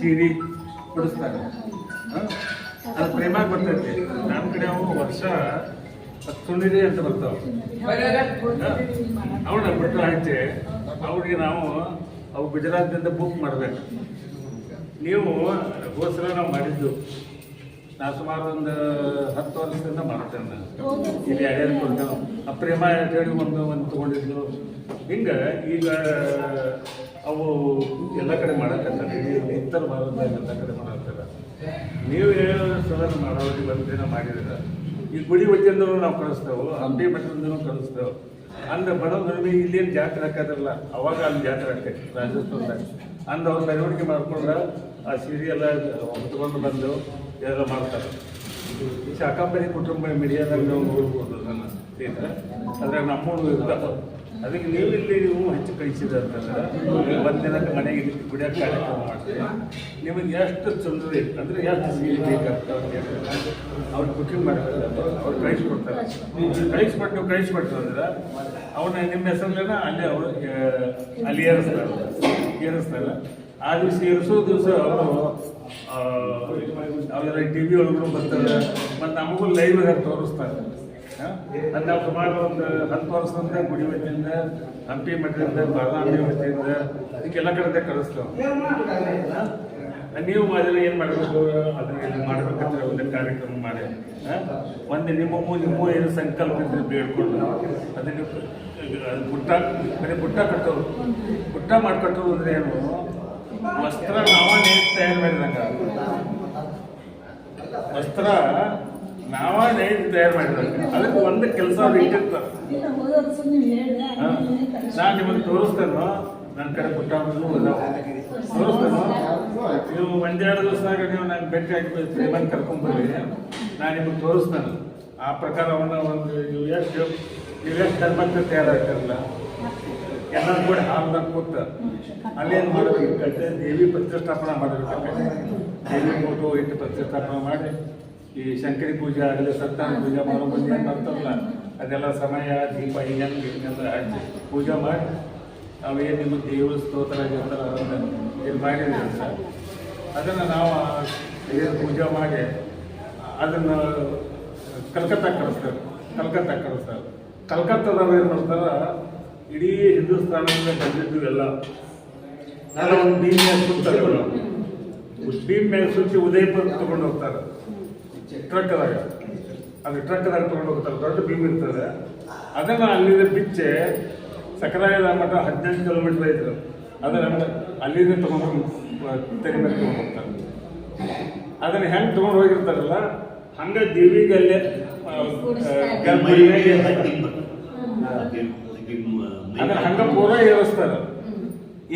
ಸೀರೆ ಕೊಡಿಸ್ತಾರೆ? ಅದು ಪ್ರೇಮ ಬರ್ತೈತಿ ನಮ್ಮ ಕಡೆ ಅವು ವರ್ಷ ಸುಳ್ಳಿರಿ ಅಂತ ಬರ್ತಾವೆ ಅವಳ ಬಿಟ್ಟು ಹಂಚೆ ಅವ್ರಿಗೆ ನಾವು ಅವು ಗುಜರಾತ್ನಿಂದ ಬುಕ್ ಮಾಡಬೇಕು. ನೀವು ಗೋಸ್ಕರ ನಾವು ಮಾಡಿದ್ದು. ನಾ ಸುಮಾರು ಒಂದು ಹತ್ತು ವರ್ಷದಿಂದ ಮಾಡ್ತೇನೆ ನಾನು ಇಲ್ಲಿ ಎಡೆ ಕೊಡ್ತೇವೆ. ಆ ಪ್ರೇಮ ಹೇಳಿ ಒಂದು ಒಂದು ತೊಗೊಂಡಿದ್ದು. ಹಿಂಗೆ ಈಗ ಅವು ಎಲ್ಲ ಕಡೆ ಮಾಡಕ್ಕಂತಾರೆ ಇಡೀ ಉತ್ತರ ಭಾರತದಾಗ ಎಲ್ಲ ಕಡೆ ಮಾಡತ್ತಾರ ನೀವು ಹೇಳೋ ಸಲ ಮಾಡೋರಿಗೆ ಬಂದೇನ ದಿನ ಮಾಡಿದಿರ, ಈ ಗುಡಿ ವತಿಯಿಂದಲೂ ನಾವು ಕಳಿಸ್ತೇವೆ, ಹಂಪಿ ಮಠದಿಂದಲೂ ಕಳಿಸ್ತೇವೆ. ಅಂದ್ರೆ ಬಡವರು ಇಲ್ಲೇನು ಜಾತ್ರೆ ಹಾಕೋದಿಲ್ಲ. ಅವಾಗ ಅಲ್ಲಿ ಜಾತ್ರೆ ಆಕೈತಿ ರಾಜಸ್ಥಾನದಾಗ. ಅಂದ್ರೆ ಅವ್ರು ಮೆರವಣಿಗೆ ಮಾಡ್ಕೊಂಡ್ರೆ, ಆ ಸೀರೆ ಎಲ್ಲ ಹೊತ್ಕೊಂಡು ಬಂದು ಎಲ್ಲ ಮಾಡ್ತಾರೆ. ಶಾಕಾಂಬರಿ ಕುಟುಂಬ ಮೀಡಿಯಾದಾಗ ನಾವು ನೋಡ್ಬೋದು ನನ್ನ ಸ್ನೇಹಿತರೆ. ಅದ್ರಾಗ ನಮ್ಮೂರು ಇರ್ತಾವೆ. ಅದಕ್ಕೆ ನೀವು ಇಲ್ಲಿ ನೀವು ಹೆಚ್ಚು ಕಳಿಸಿದ ಅಂತಂದ್ರೆ ಒಂದು ದಿನಕ್ಕೆ ಮನೆಗೆ ಇಲ್ಲಿ ಕಾರ್ಯಕ್ರಮ ಮಾಡ್ತೀವಿ ನಿಮಗೆ ಎಷ್ಟು ಚಂದ್ರಿ, ಅಂದರೆ ಎಷ್ಟು ಸೀರೆ ಬೇಕಾಗ್ತದೆ ಅವ್ರು ಕುಕಿಂಗ್ ಮಾಡ್ತಾರೆ ಅವ್ರು ಕಳಿಸ್ಕೊಡ್ತಾರೆ ಕಳಿಸ್ಬಿಟ್ಟು ನೀವು ಕಳಿಸ್ಬಿಟ್ಟು ಅಂದ್ರೆ ಅವನ್ನ ನಿಮ್ಮ ಹೆಸರಲ್ಲೇನ ಅಲ್ಲೇ ಅವರು ಅಲ್ಲಿ ಏರಿಸ್ತಾರೆ. ಏರಿಸ್ತಾರೆ. ಆ ದಿವಸ ಏರಿಸೋ ದಿವಸ ಅವರು ಅವೆಲ್ಲ ಟಿ ವಿ ಒಳಗೂ ಬರ್ತಾರೆ. ಮತ್ತು ನಮಗೂ ಲೈವ್ ತೋರಿಸ್ತಾರೆ. ಹ? ಅದ್ ನಾವು ಸುಮಾರು ಒಂದು ಹತ್ತು ವರ್ಷದಿಂದ ಗುಡಿ ವತಿಯಿಂದ, ಹಂಪಿ ಮಠದಿಂದ, ಬಾದಾಮಿ ವತಿಯಿಂದ, ಇದಕ್ಕೆಲ್ಲ ಕಡೆ ಕಳಿಸ್ತೇವೆ ನೀವು ಮಾಡಿದ್ರೆ ಏನು ಮಾಡಬೇಕು? ಅದನ್ನ ಮಾಡ್ಬೇಕಂದ್ರೆ ಒಂದು ಕಾರ್ಯಕ್ರಮ ಮಾಡಿ? ಒಂದು ನಿಮ್ಮಮ್ಮು ನಿಮ್ಮ ಏನು ಸಂಕಲ್ಪ ಇದ್ರೆ ಬೇಡ್ಕೊಂಡು. ಅದಕ್ಕೆ ಅದು ಬುಟ್ಟ ಬರೀ ಬುಟ್ಟ ಕಟ್ಟೋರು. ಗುಟ್ಟ ಮಾಡ್ಕಟ್ಟೋದು ಅಂದ್ರೆ ಏನು? ವಸ್ತ್ರ ನಾವೇ ತಯಾರು ಮಾಡಿದಂಗ. ವಸ್ತ್ರ ನಾವ ನೇಯ್ದು ತಯಾರು ಮಾಡಿದಂಗ ಅದಕ್ಕೆ ಒಂದು ಕೆಲಸ ಅವ್ರು ಇಟ್ಟಿರ್ತಾರೆ ನಾನು ನಿಮಗೆ ತೋರಿಸ್ತೇನೋ. ನನ್ನ ಕಡೆ ಪುಟ್ಟ ತೋರಿಸ್ತೇನೋ. ನೀವು ಒಂದೆರಡು ದಿವಸದಾಗ ನೀವು ನಾನು ಭೇಟಿ ಆಗಿ ಬಂದು ಕರ್ಕೊಂಡ್ಬರ್ರಿ ನಾನು ನಿಮಗೆ ತೋರಿಸ್ತೇನೆ. ಆ ಪ್ರಕಾರ ಒಂದು ನೀವು ಎಷ್ಟು ನೀವು ಎಷ್ಟು ಧರ್ಮಕ್ಕೆ ತಯಾರಾಗ್ತಾರಲ್ಲ. ಎಲ್ಲರೂ ಕೂಡ ಹಾಲ್ದಾಗ ಕೂತ ಅಲ್ಲೇನು ಮಾಡಬೇಕು? ಕಟ್ಟೆ ದೇವಿ ಪ್ರತಿಷ್ಠಾಪನೆ ಮಾಡಬೇಕು ದೇವಿ ಫೋಟೋ ಇಟ್ಟು ಪ್ರತಿಷ್ಠಾಪನೆ ಮಾಡಿ. ಈ ಶಂಕರಿ ಪೂಜೆ ಆಗಲಿ ಸತ್ಯನಾರಾಯಣ ಪೂಜೆ ಮಾಡೋ ಮುಂದೆ ಬರ್ತಾರಲ್ಲ ಅದೆಲ್ಲ ಸಮಯ ದೀಪ ಹಿಂಗೆಲ್ಲ ಹಿಂಗೆಲ್ಲ ಹಚ್ಚಿ ಪೂಜೆ ಮಾಡಿ ಅವೇನು ನಿಮ್ಮ ದೇವ್ರ ಸ್ತೋತ್ರ ಆಗಿರ್ತಾರ ಅದನ್ನು ಇದು ಮಾಡಿದ್ದೀವಿ ಸರ್ ಅದನ್ನು ನಾವು ಏನು ಪೂಜೆ ಮಾಡಿ ಅದನ್ನು ಕಲ್ಕತ್ತಾ ಕಳಿಸ್ತಾರೆ ಕಲ್ಕತ್ತಾ ಕಳಿಸ್ತಾರೆ. ಕಲ್ಕತ್ತಾದವ್ರು ಏನು ಮಾಡ್ತಾರೆ ಇಡೀ ಹಿಂದೂಸ್ತಾನದಿಂದ ಬಂದಿದ್ದು ಎಲ್ಲ ನಾನು ಒಂದು ಭೀಮ್ ಮೇಲೆ ಸುತ್ತಾರೆ ಬೀಮ್ ಭೀಮ್ ಮೇಲೆ ಸುತ್ತಿ ಉದಯಪುರ ತಗೊಂಡು ಹೋಗ್ತಾರೆ. ಟ್ರಕ್ದಾಗ ಅದು ಟ್ರಕ್ದಾಗ ತಗೊಂಡು ಹೋಗ್ತಾರೆ ದೊಡ್ಡ ಭೀಮ್ ಇರ್ತದೆ. ಅದನ್ನ ಅಲ್ಲಿಂದ ಬಿಚ್ಚೆ ಸಕರಾಯದ ಮಠ ಹದಿನೆಂಟು ಕಿಲೋಮೀಟರ್ ಐತೆ ಅದನ್ನ ಅಲ್ಲಿಂದ ತಗೊಂಡು ತೆರೆ ಮೇಲೆ ತಗೊಂಡು ಹೋಗ್ತಾರೆ. ಅದನ್ನ ಹೆಂಗೆ ತಗೊಂಡು ಹೋಗಿರ್ತಾರಲ್ಲ ಹಂಗ ದೇವಿಗಲ್ಲೇ ಹಂಗೆ ಅದನ್ನ ಹಂಗ ಪೂರ ಏರಿಸ್ತಾರ.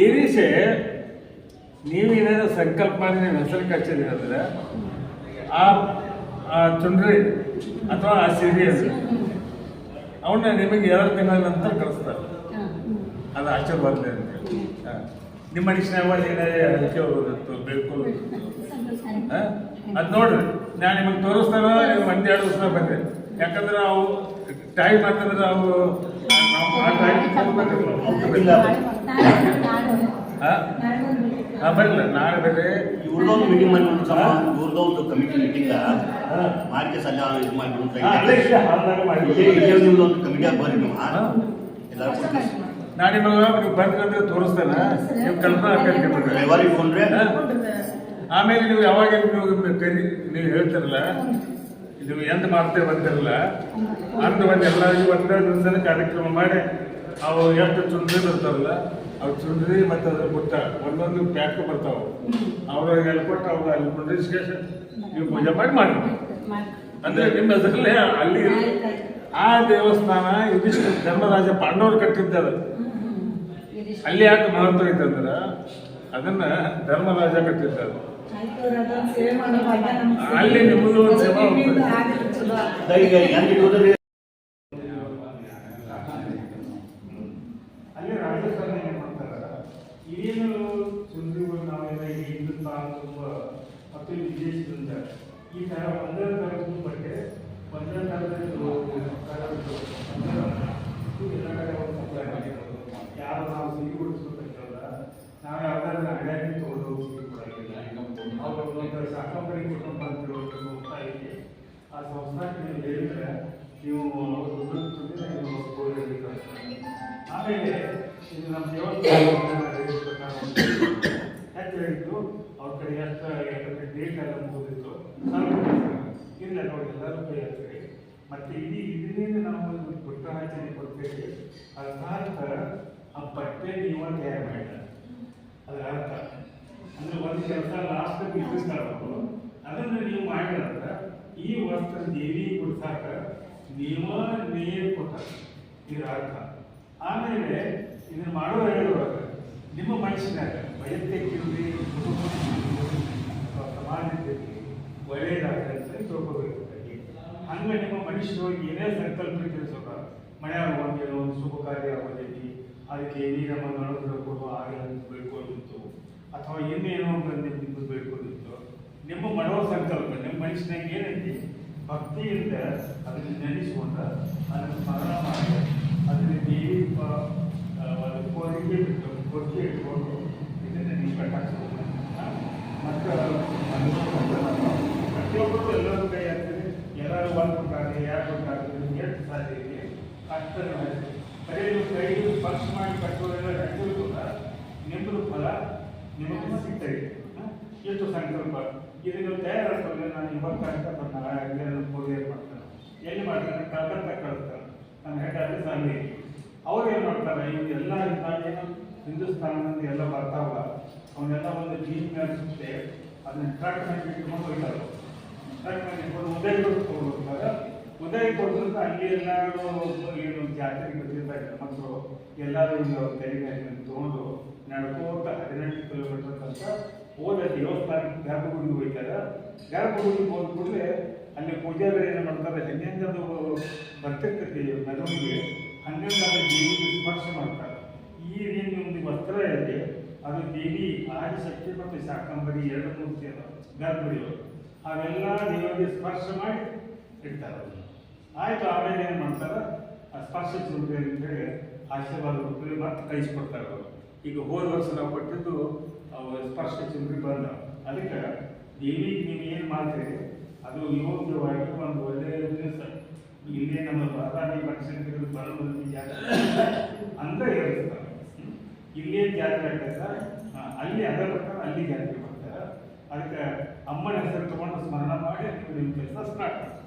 ಏರಿಸಿ ನೀವೇನಾದ್ರು ಸಂಕಲ್ಪ ಮಾಡಿ ನಿಮ್ಮ ಹೆಸರು ಕಚ್ಚಿದ್ರೆ ಆ ಆ ಚುಂಡ್ರಿ ಅಥವಾ ಆ ಸೀರಿಯಲ್ ಅವನ್ನ ನಿಮಗೆ ಎರಡು ತಿಂಗಳ ನಂತರ ಕಳಿಸ್ತಾರೆ. ಅದು ಆಶೀರ್ವಾದ ಅಂತ ಹಾ. ನಿಮ್ಮ ಮನುಷ್ಯನಾಗ ಏನಾದ್ರೆ ಅದಕ್ಕೆ ಹೋಗೋದಿತ್ತು ಬೇಕು. ಅದು ನೋಡ್ರಿ ನಾನು ನಿಮಗೆ ತೋರಿಸ್ತಾನ ನೀವು ಎರಡು ದಿವಸ ಬಂದೆ ಯಾಕಂದ್ರೆ ಅವು ಟೈಮ್ ಅಂತಂದ್ರೆ ಅವು ನಾವು ಆ ಟೈಮ್ ನಾಳೆ ಬೇರೆ ಇವ್ರದೊಂದು ಮೀಟಿಂಗ್ ಮಾಡಿ ಸಮ ಇವ್ರದೊಂದು ಕಮಿಟಿ ಮೀಟಿಂಗ್ ಮಾರ್ಕೆಸ್ ಅಲ್ಲ ಇದು ಮಾಡಿ. ಒಂದು ಕಮಿಟಿ ಬರ್ರಿ ನೀವು? ಎಲ್ಲರೂ ನೀವು ತೋರಿಸ್ತೇನೆ. ನೀವು ಕಲ್ಪನಾ ಇಟ್ಕೊಂಡ್ರೆ ಆಮೇಲೆ ನೀವು ಯಾವಾಗ ನೀವು ಕರಿ ನೀವು ಹೇಳ್ತಿರಲ್ಲ? ನೀವು ಎಂತ ಮಾಡ್ತೇವೆ ಬಂದಿರಲ್ಲ. ಅಂದ ಒಂದು ಎಲ್ಲರಿಗೂ ಒಂದೇ ದಿವಸದ ಕಾರ್ಯಕ್ರಮ ಮಾಡಿ ಅವು ಎಷ್ಟು ಚುಂದ್ರಿ ಬರ್ತಾವಲ್ಲ ಅವು ಚುಂದ್ರಿ ಮತ್ತು ಅದ್ರ ಪುಟ್ಟ ಒಂದೊಂದು ಪ್ಯಾಕ್ ಬರ್ತಾವೆ. ಅವ್ರಿಗೆ ಅಲ್ಲಿ ಕೊಟ್ಟು ಅವ್ರು ಅಲ್ಲಿ ರಿಜಿಸ್ಟ್ರೇಷನ್ ನೀವು ಪೂಜೆ ಮಾಡಿ ಮಾಡಿ ಅಂದ್ರೆ ನಿಮ್ಮ ಹೆಸರಲ್ಲೇ ಅಲ್ಲಿ ಆ ದೇವಸ್ಥಾನ ಇದಿಷ್ಟು ಧರ್ಮರಾಜ ಪಾಂಡವರು ಕಟ್ಟಿದ್ದಾರೆ ಅಲ್ಲಿ ಯಾಕೆ ಮಹತ್ವ ಐತೆ ಅಂದ್ರೆ ಅದನ್ನ ಧರ್ಮರಾಜ ಕಟ್ಟಿದ್ದಾರೆ ಅಲ್ಲಿ ನಿಮ್ಮದು ಒಂದು ಸೇವಾ ಹೋಗ್ತದೆ. ಈಗ ಹೆಂಗೆ ಇಟ್ಕೊಂಡ್ರೆ ಅಲ್ಲಿ ರಾಜಸ್ಥಾನ ಏನ್ ಮಾಡ್ತಾರೆ ಏನು ಸುಂದರಿಗಳು ನಾವೆಲ್ಲ ಈ ಹಿಂದೂಸ್ತಾನ ತುಂಬ ಮತ್ತು ಈ ವಿದೇಶದಿಂದ ಈ ಥರ ಒಂದೇ ತಾರೀಕು ಬಟ್ಟೆ ಒಂದೇ ಥರದ ನೋಡಿ ಎಲ್ಲರೂ ಕೈ ಮತ್ತು ಇಡೀ ಇದರಿಂದ ನಾವು ಒಂದು ಪುಟ್ಟ ಆಚರಣೆ ಕೊಡ್ತೇವೆ ಅರ್ಥಾತ್ ಆ ಬಟ್ಟೆ ನೀವು ತಯಾರು ಮಾಡಿದ. ಅದರ ಅರ್ಥ. ಅಂದ್ರೆ ಒಂದು ಕೆಲಸ ಲಾಸ್ಟ್ ಇಟ್ಟಿರ್ತಾರವರು ಅದನ್ನ ನೀವು ಮಾಡಿದ್ರೆ ಈ ವಸ್ತ್ರ ದೇವಿ ಕೊಡ್ಸಾಕ ನೀವ ನೀರು ಕೊಟ್ಟ. ಇದರ ಅರ್ಥ. ಆಮೇಲೆ ಇದನ್ನ ಮಾಡೋ ಹೇಳುವಾಗ ನಿಮ್ಮ ಮನಸ್ಸಿನಾಗ ವೈಯಕ್ತಿಕ ಸಮಾಜದಲ್ಲಿ ಒಳ್ಳೆಯದಾಗಲಿ ಅಂತ ತಿಳ್ಕೊಬೇಕು ಮನುಷ್ಯರೊಳಗೆ ಏನೇ ಸಂಕಲ್ಪ ತಿಳಿಸೋಕ ಮನೆಯಾಗ ಒಂದು ಒಂದು ಶುಭ ಕಾರ್ಯ ಆಗೋದೈತಿ, ಅದಕ್ಕೆ ನೀರ ಮಣ್ಣು ಕೊಡುವ ಹಾಗೆ ಬೇಡ್ಕೊಂಡಿತ್ತು ಅಥವಾ ಇನ್ನೇನೋ ಬಂದು ತಿಂದು ಬೇಡ್ಕೊಂಡಿತ್ತು ನಿಮ್ಮ ಮನೋ ಸಂಕಲ್ಪ, ನಿಮ್ಮ ಮನುಷ್ಯನಾಗ ಏನೈತಿ? ಭಕ್ತಿಯಿಂದ ಅದನ್ನು ನೆನೆಸ್ಕೊಂಡ ಅದನ್ನು ಸ್ಮರಣ ಮಾಡಿ, ಅದನ್ನು ದೇವಿ ಕೋರಿಕೆ ಬಿಟ್ಟು, ಕೋರಿಕೆ ಇಟ್ಕೊಂಡು ಇದನ್ನು ನೀವು ಮತ್ತು ಪ್ರತಿಯೊಬ್ಬರು ಎಲ್ಲರೂ ಕೈ ಹಾಕ್ತಾರೆ ಎಲ್ಲರೂ ಒಂದು ಕೊಟ್ಟಾರೆ ಯಾರು ಕೊಟ್ಟಾರೆ ಎಷ್ಟು ಸಾಧ್ಯ ಇದೆ ಅಷ್ಟು ಬರೀ ನೀವು ಕೈ ಸ್ಪರ್ಶ ಮಾಡಿ ಕಟ್ಟೋದೆಲ್ಲ ನಡೆಸಿದ್ರು ಕೂಡ ನಿಮ್ಮದು ಫಲ ನಿಮಗೆ ಸಿಗ್ತದೆ? ಎಷ್ಟು ಸಂಕಲ್ಪ ಇದನ್ನು ತಯಾರಾಗ್ತದೆ ನಾನು ಇವತ್ತು ಅಂತ ಬರ್ತಾನೆ ಕೊರಿಯರ್ ಪೂಜೆ ಮಾಡ್ತಾರೆ ಎಲ್ಲಿ ಮಾಡ್ತಾರೆ ಕಲ್ಕತ್ತಾ ಕಳಿಸ್ತಾನೆ ನನ್ನ ಹೆಡ್ ಆಫೀಸ್ ಅವ್ರು ಏನು ಮಾಡ್ತಾರೆ ಇವೆಲ್ಲ ನಾವೇನು ಹಿಂದೂಸ್ತಾನದಿಂದ ಎಲ್ಲ ಬರ್ತಾವಲ್ಲ ಅವನ್ನೆಲ್ಲ ಒಂದು ಜೀನ್ ಮೇಲೆ ಅದನ್ನ ಟ್ರಕ್ ಮೇಲೆ ಇಟ್ಕೊಂಡು ಹೋಗ್ತಾರೆ ಟ್ರಕ್ ಮೇಲೆ ಇಟ್ಕೊಂಡು ಉದಯ ಹೋಗ್ತಾರೆ ಉದಯ ಕೊಟ್ಟಂತ ಅಲ್ಲಿ ಎಲ್ಲರೂ ಏನು ಜಾತ್ರೆ ಬರ್ತಿರ್ತಾರೆ ಮಕ್ಕಳು ಎಲ್ಲರೂ ತೆರಿಗೆ ತಗೊಂಡು ನಡ್ಕೋತ ಹದಿನೆಂಟು ಕಿಲೋಮೀಟರ್ ತನಕ ಹೋದ ದೇವಸ್ಥಾನಕ್ಕೆ ಗರ್ಭಗುಡಿಗೆ ಹೋಗ್ತಾರೆ. ಗರ್ಭಗುಡಿಗೆ ಹೋದ ಕೂಡಲೇ ಅಲ್ಲಿ ಪೂಜಾರಿ ಏನು ಮಾಡ್ತಾರೆ. ಹೆಂಗೆಂಗದು ಬರ್ತಿರ್ತೈತಿ ಮೆರವಣಿಗೆ. ಅದು ದೇವಿಗೆ ಸ್ಪರ್ಶ ಮಾಡ್ತಾರೆ. ಈ ಏನು ಒಂದು ವಸ್ತ್ರ ಇದೆ. ಅದು ದೇವಿ ಆದಿಶಕ್ತಿ ಮತ್ತು ಶಾಕಂಬರಿ ಎರಡು ಮೂರ್ತಿ ಅದ ಗರ್ಭಗುಡಿಯವರು. ಅವೆಲ್ಲ ದೇವರಿಗೆ ಸ್ಪರ್ಶ ಮಾಡಿ ಇಡ್ತಾರೆ. ಆಯ್ತು, ಆಮೇಲೆ ಏನು ಮಾಡ್ತಾರೆ? ಆ ಸ್ಪರ್ಶ ಚುರುಕು ಅಂತೇಳಿ ಆಶೀರ್ವಾದ ರೂಪದಲ್ಲಿ ಮತ್ತೆ ಕಳಿಸ್ಕೊಡ್ತಾರೆ ಅವರು ಈಗ ಹೋದ ವರ್ಷ ನಾವು ಕೊಟ್ಟಿದ್ದು ಅವರು ಸ್ಪರ್ಶ ಚುರುಕು ಬಂದ. ಅದಕ್ಕೆ ದೇವಿಗೆ ನೀವು ಏನು ಮಾಡ್ತೀರಿ? ಅದು ಯೋಗ್ಯವಾಗಿ ಒಂದು ಒಳ್ಳೆಯ ದಿವಸ ಇಲ್ಲೇ ನಮ್ಮ ಪ್ರಧಾನಿ ಮನುಷ್ಯನಿಗೆ ಬರೋದು ಜಾತ್ರೆ ಅಂತ ಹೇಳ್ತಾರೆ. ಇಲ್ಲೇ ಜಾತ್ರೆ ಆಗ್ತದೆ ಅಲ್ಲಿ ಅದ ಪ್ರಕಾರ ಅಲ್ಲಿ ಜಾತ್ರೆ ಮಾಡ್ತಾರೆ. ಅದಕ್ಕೆ ಅಮ್ಮನ ಹೆಸರು ತಗೊಂಡು ಸ್ಮರಣ ಮಾಡಿ ನಿಮ್ಮ ಕೆಲಸ ಸ್ಟಾರ್ಟ್ ಮಾಡ್ತಾರೆ.